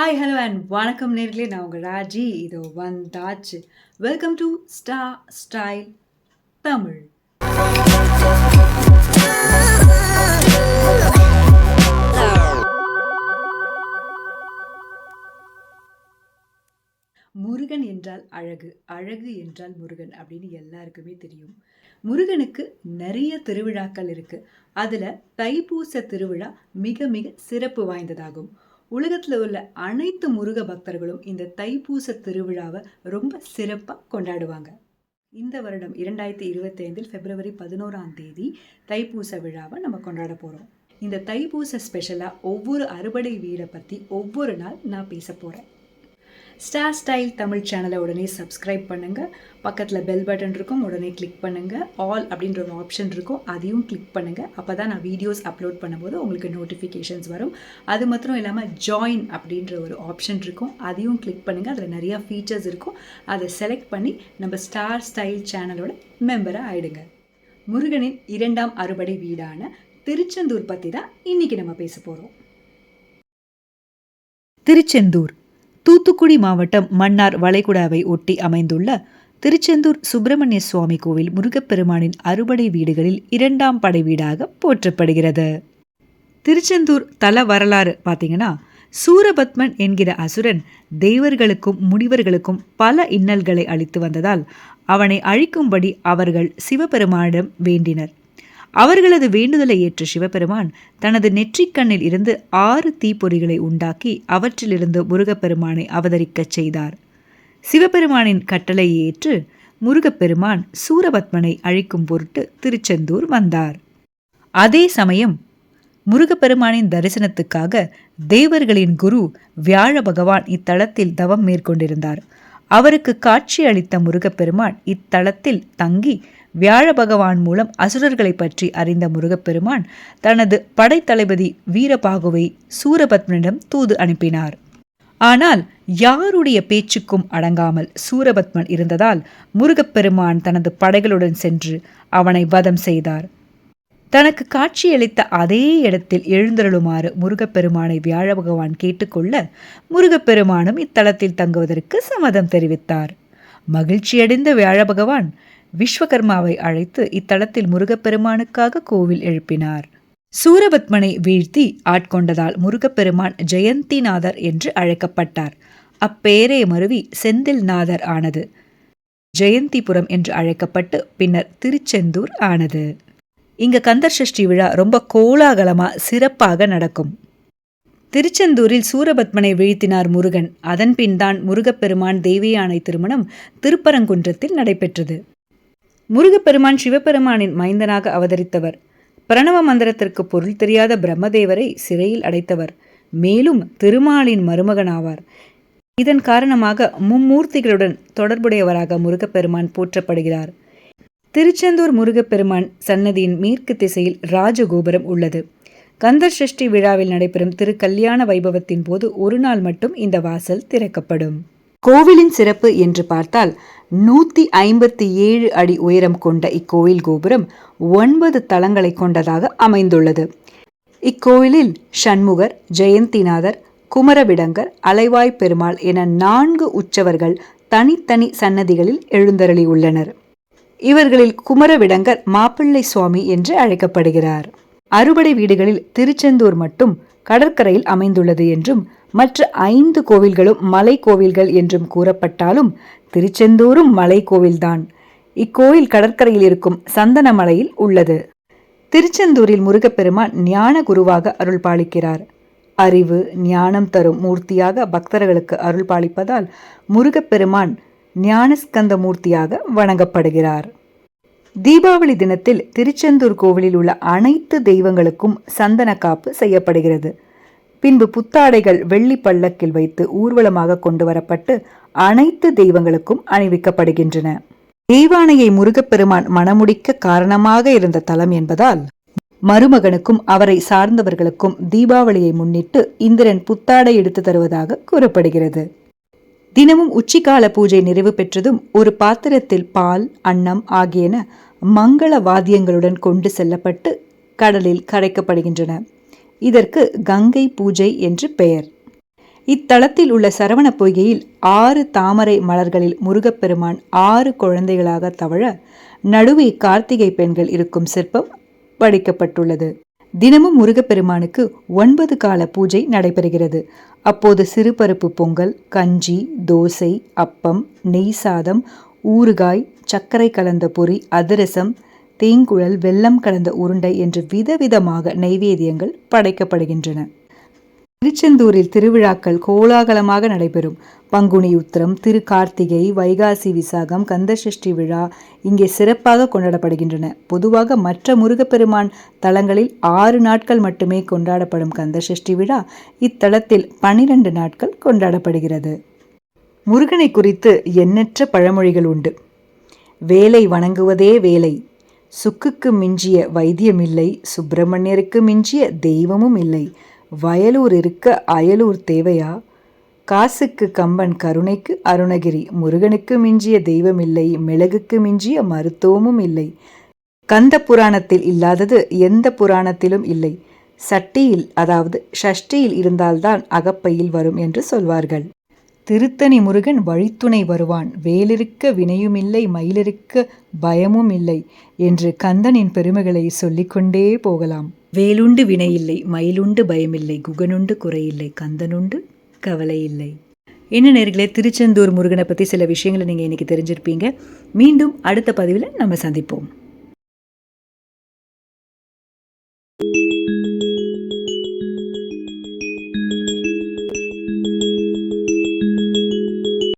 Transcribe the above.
Hi hello and வணக்கம் நேர்களே. நான் உங்கள் ராஜி. இதோ வந்தாச்சு. வெல்கம் டு ஸ்டா ஸ்டைல் தமிழ் முருகன் என்றால் அழகு. அழகு என்றால் முருகன் அப்படின்னு எல்லாருக்குமே தெரியும். முருகனுக்கு நிறைய திருவிழாக்கள் இருக்கு. அதுல தைப்பூச திருவிழா மிக மிக சிறப்பு வாய்ந்ததாகும். உலகத்தில் உள்ள அனைத்து முருக பக்தர்களும் இந்த தைப்பூச திருவிழாவை ரொம்ப சிறப்பாக கொண்டாடுவாங்க. இந்த வருடம் இரண்டாயிரத்தி இருபத்தி ஐந்தில் பிப்ரவரி பதினோராம் தேதி தைப்பூச விழாவை நம்ம கொண்டாட போகிறோம் இந்த தைப்பூச ஸ்பெஷலாக ஒவ்வொரு அறுபடை வீடை பற்றி ஒவ்வொரு நாள் நான் பேச போகிறேன் ஸ்டார் ஸ்டைல் தமிழ் சேனலை உடனே சப்ஸ்கிரைப் பண்ணுங்கள் பக்கத்தில் பெல் பட்டன் இருக்கும் உடனே கிளிக் பண்ணுங்கள் ஆல் அப்படின்ற ஒரு ஆப்ஷன் இருக்கும் அதையும் கிளிக் பண்ணுங்கள் அப்போ தான் நான் வீடியோஸ் அப்லோட் பண்ணும்போது உங்களுக்கு நோட்டிஃபிகேஷன்ஸ் வரும். அது மாத்திரம் இல்லாமல் ஜாயின் அப்படின்ற ஒரு ஆப்ஷன் இருக்கும் அதையும் கிளிக் பண்ணுங்கள் அதில் நிறையா ஃபீச்சர்ஸ் இருக்கும். அதை செலக்ட் பண்ணி நம்ம ஸ்டார் ஸ்டைல் சேனலோட மெம்பராக ஆயிடுங்க. முருகனின் இரண்டாம் அறுபடை வீடான திருச்செந்தூர் பற்றி தான் இன்றைக்கி நம்ம பேச போகிறோம் திருச்செந்தூர் தூத்துக்குடி மாவட்டம் மன்னார் வளைகுடாவை ஒட்டி அமைந்துள்ள திருச்செந்தூர் சுப்பிரமணிய சுவாமி கோவில் முருகப்பெருமானின் அறுபடை வீடுகளில் இரண்டாம் படை வீடாக போற்றப்படுகிறது. திருச்செந்தூர் தல வரலாறு பார்த்தீங்கன்னா சூரபத்மன் என்கிற அசுரன் தெய்வர்களுக்கும் முனிவர்களுக்கும் பல இன்னல்களை அளித்து வந்ததால் அவனை அழிக்கும்படி அவர்கள் சிவபெருமானிடம் வேண்டினர். அவர்களது வேண்டுதலை ஏற்ற சிவபெருமான் தனது நெற்றிக்கண்ணில் இருந்து ஆறு தீப்பொறிகளை உண்டாக்கி அவற்றிலிருந்து முருகப்பெருமானை அவதரிக்கச் செய்தார். சிவபெருமானின் கட்டளையை ஏற்று முருகப்பெருமான் சூரபத்மனை அழிக்கும் பொருட்டு திருச்செந்தூர் வந்தார். அதே சமயம் முருகப்பெருமானின் தரிசனத்துக்காக தேவர்களின் குரு வியாழ பகவான் இத்தலத்தில் தவம் மேற்கொண்டிருந்தார். அவருக்கு காட்சி அளித்த முருகப்பெருமான் இத்தலத்தில் தங்கி வியாழ பகவான் மூலம் அசுரர்களை பற்றி அறிந்த முருகப்பெருமான் தனது படைத்தளபதி வீரபாகுவை சூரபத்மனிடம் தூது அனுப்பினார். ஆனால் யாருடைய பேச்சுக்கும் அடங்காமல் சூரபத்மன் இருந்ததால் முருகப்பெருமான் தனது படைகளுடன் சென்று அவனை வதம் செய்தார். தனக்கு காட்சியளித்த அதே இடத்தில் எழுந்தருளுமாறு முருகப்பெருமானை வியாழ பகவான் கேட்டுக்கொள்ள முருகப்பெருமானும் இத்தலத்தில் தங்குவதற்கு சம்மதம் தெரிவித்தார். மகிழ்ச்சியடைந்த வியாழ பகவான் விஸ்வகர்மாவை அழைத்து இத்தலத்தில் முருகப்பெருமானுக்காக கோவில் எழுப்பினார். சூரபத்மனை வீழ்த்தி ஆட்கொண்டதால் முருகப்பெருமான் ஜெயந்திநாதர் என்று அழைக்கப்பட்டார். அப்பெயரே மருவி செந்தில்நாதர் ஆனது. ஜெயந்திபுரம் என்று அழைக்கப்பட்டு பின்னர் திருச்செந்தூர் ஆனது. இங்க கந்தர் சஷ்டி விழா ரொம்ப கோலாகலமா சிறப்பாக நடக்கும். திருச்செந்தூரில் சூரபத்மனை வீழ்த்தினார் முருகன். அதன்பின் தான் முருகப்பெருமான் தேவியானை திருமணம் திருப்பரங்குன்றத்தில் நடைபெற்றது. முருகப்பெருமான் சிவபெருமானின் மைந்தனாக அவதரித்தவர். பிரணவ மந்திரத்திற்கு பொருள் தெரியாத பிரம்மதேவரை சிறையில் அடைத்தவர். மேலும் திருமாலின் மருமகனாவார். இதன் காரணமாக மும்மூர்த்திகளுடன் தொடர்புடையவராக முருகப்பெருமான் போற்றப்படுகிறார். திருச்செந்தூர் முருகப்பெருமான் சன்னதியின் மேற்கு திசையில் ராஜகோபுரம் உள்ளது. கந்தர் சஷ்டி விழாவில் நடைபெறும் திருக்கல்யாண வைபவத்தின் போது ஒரு நாள் மட்டும் இந்த வாசல் திறக்கப்படும். கோவிலின் சிறப்பு என்று பார்த்தால் நூற்றி ஐம்பத்தி ஏழு அடி உயரம் கொண்ட இக்கோயில் கோபுரம் ஒன்பது தளங்களை கொண்டதாக அமைந்துள்ளது. இக்கோயிலில் சண்முகர் ஜெயந்திநாதர் குமரவிடங்கர் அலைவாய் பெருமாள் என நான்கு உற்சவர்கள் தனித்தனி சன்னதிகளில் எழுந்தருளியுள்ளனர். இவர்களில் குமரவிடங்கர் மாப்பிள்ளை சுவாமி என்று அழைக்கப்படுகிறார். அறுபடை வீடுகளில் திருச்செந்தூர் மட்டும் கடற்கரையில் அமைந்துள்ளது என்றும் மற்ற ஐந்து கோவில்களும் மலை கோவில்கள் என்றும் கூறப்பட்டாலும் திருச்செந்தூரும் மலை கோவில்தான். இக்கோயில் கடற்கரையில் இருக்கும் சந்தனமலையில் உள்ளது. திருச்செந்தூரில் முருகப்பெருமான் ஞான குருவாக அருள் பாலிக்கிறார் அறிவு ஞானம் தரும் மூர்த்தியாக பக்தர்களுக்கு அருள் பாலிப்பதால் முருகப்பெருமான் ஞானஸ்கந்த மூர்த்தியாக வணங்கப்படுகிறார். தீபாவளி தினத்தில் திருச்செந்தூர் கோவிலில் உள்ள அனைத்து தெய்வங்களுக்கும் சந்தன காப்பு செய்யப்படுகிறது. பின்பு புத்தாடைகள் வெள்ளி பள்ளக்கில் வைத்து ஊர்வலமாக கொண்டு வரப்பட்டு அனைத்து தெய்வங்களுக்கும் அணிவிக்கப்படுகின்றன. தெய்வானையை முருகப்பெருமான் மணமுடிக்க காரணமாக இருந்த தலம் என்பதால் மருமகனுக்கும் அவரை சார்ந்தவர்களுக்கும் தீபாவளியை முன்னிட்டு இந்திரன் புத்தாடை எடுத்து தருவதாக கூறப்படுகிறது. தினமும் உச்சிக்கால பூஜை நிறைவு பெற்றதும் ஒரு பாத்திரத்தில் பால் அன்னம் ஆகியன மங்கள வாத்தியங்களுடன் கொண்டு செல்லப்பட்டு கடலில் கரைக்கப்படுகின்றன. இதற்கு கங்கை பூஜை என்று பெயர். இத்தலத்தில் உள்ள சரவண பொய்கையில் ஆறு தாமரை மலர்களில் முருகப்பெருமான் ஆறு குழந்தைகளாக தவழ நடுவே கார்த்திகை பெண்கள் இருக்கும் சிற்பம் வடிக்கப்பட்டுள்ளது. தினமும் முருகப்பெருமானுக்கு ஒன்பது கால பூஜை நடைபெறுகிறது. அப்போது சிறுபருப்பு பொங்கல் கஞ்சி தோசை அப்பம் நெய் சாதம் ஊறுகாய் சர்க்கரை கலந்த பொரி அதிரசம் தேங்குழல் வெல்லம் கலந்த உருண்டை என்று விதவிதமாக நைவேத்தியங்கள் படைக்கப்படுகின்றன. திருச்செந்தூரில் திருவிழாக்கள் கோலாகலமாக நடைபெறும். பங்குனி உத்திரம் திரு கார்த்திகை வைகாசி விசாகம் கந்தசஷ்டி விழா இங்கே சிறப்பாக கொண்டாடப்படுகின்றன. பொதுவாக மற்ற முருகப்பெருமான் தலங்களில் ஆறு நாட்கள் மட்டுமே கொண்டாடப்படும் கந்தசஷ்டி விழா இத்தலத்தில் பனிரெண்டு நாட்கள் கொண்டாடப்படுகிறது. முருகனை குறித்து எண்ணற்ற பழமொழிகள் உண்டு. வேலை வணங்குவதே வேலை. சுக்குக்கு மிஞ்சிய வைத்தியமில்லை. சுப்பிரமணியருக்கு மிஞ்சிய தெய்வமும் இல்லை. வயலூர் இருக்க அயலூர் தேவையா? காசுக்கு கம்பன் கருணைக்கு அருணகிரி முருகனுக்கு மிஞ்சிய தெய்வமில்லை மிளகுக்கு மிஞ்சிய மருத்துவமும் இல்லை. கந்த புராணத்தில் இல்லாதது எந்த புராணத்திலும் இல்லை. சட்டியில் அதாவது ஷஷ்டியில் இருந்தால்தான் அகப்பையில் வரும் என்று சொல்வார்கள். திருத்தணி முருகன் வழித்துணை வருவான். வேலிருக்க வினையுமில்லை மயிலிருக்க பயமும் இல்லை என்று கந்தனின் பெருமைகளை சொல்லிக்கொண்டே போகலாம். வேலுண்டு வினையில்லை மயிலுண்டு பயமில்லை குகனுண்டு குறையில்லை கந்தனுண்டு கவலை இல்லை என்ன நேர்களே திருச்செந்தூர் முருகனை பற்றி சில விஷயங்களை நீங்கள் இன்றைக்கி தெரிஞ்சிருப்பீங்க. மீண்டும் அடுத்த பதிவில் நம்ம சந்திப்போம்.